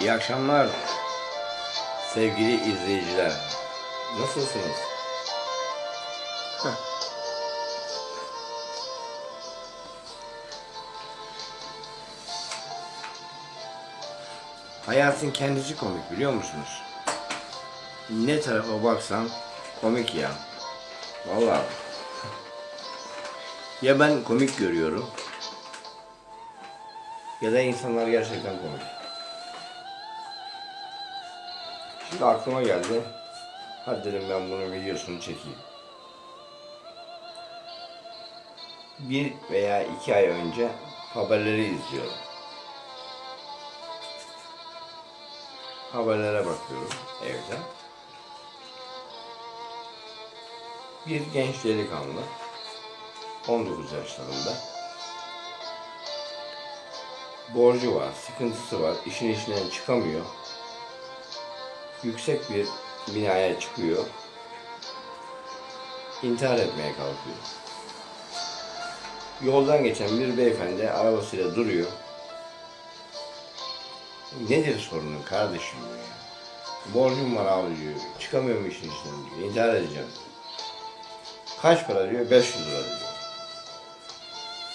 İyi akşamlar sevgili izleyiciler. Nasılsınız? Hayatın kendisi komik biliyor musunuz? Ne tarafa baksan komik ya. Vallahi. Ya ben komik görüyorum ya da insanlar gerçekten komik. Şimdi aklıma geldi. Hadi dedim ben bunun videosunu çekeyim. Bir veya iki ay önce haberleri izliyorum. Haberlere bakıyorum evde. Bir genç delikanlı 19 yaşlarında borcu var, sıkıntısı var, işin içinden çıkamıyor. Yüksek bir binaya çıkıyor. İntihar etmeye kalkıyor. Yoldan geçen bir beyefendi arabasıyla duruyor. Nedir sorunun kardeşim diyor. Borcum var abi diyor. Çıkamıyorum işin içinden diyor. İntihar edeceğim. Kaç para diyor? 500 lira diyor.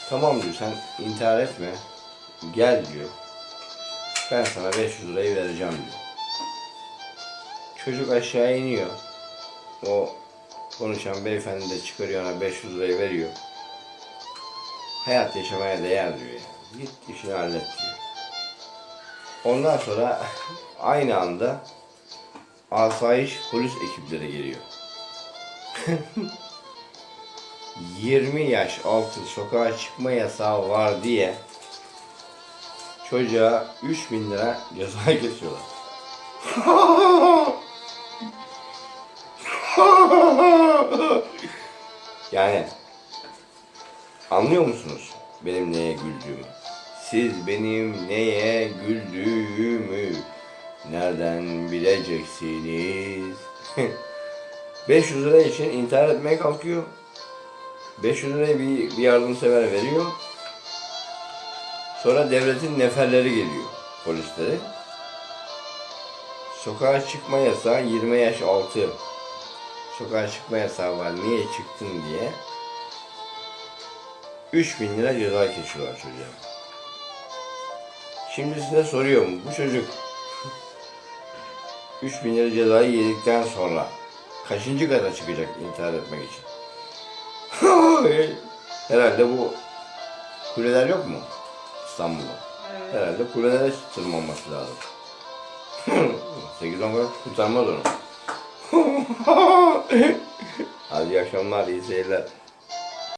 Tamam diyor sen intihar etme. Gel diyor. Ben sana 500 lirayı vereceğim diyor. Çocuk aşağı iniyor. O konuşan beyefendi de çıkarıyor ona 500 lirayı veriyor. Hayat yaşamaya değer diyor ya. Git işini hallet diyor. Ondan sonra aynı anda asayiş polis ekipleri geliyor. 20 yaş altı sokağa çıkma yasağı var diye çocuğa 3000 lira ceza kesiyorlar. yani anlıyor musunuz benim neye güldüğümü? Siz benim neye güldüğümü nereden bileceksiniz? 500 lira için intihar etmeye kalkıyor. 500 lirayı bir, bir yardımsever veriyor. Sonra devletin neferleri geliyor, polisleri. Sokağa çıkma yasağı 20 yaş altı. Sokağa çıkma yasağı var, niye çıktın diye. 3000 lira ceza kesiyorlar çocuğa. Şimdi size soruyorum, bu çocuk 3000 lira cezayı yedikten sonra kaçıncı kata çıkacak intihar etmek için? Herhalde bu kuleler yok mu İstanbul'da? Herhalde kulelere tırmanması lazım. 8-10 kat kurtarmaz onu. Hadi iyi akşamlar, iyi.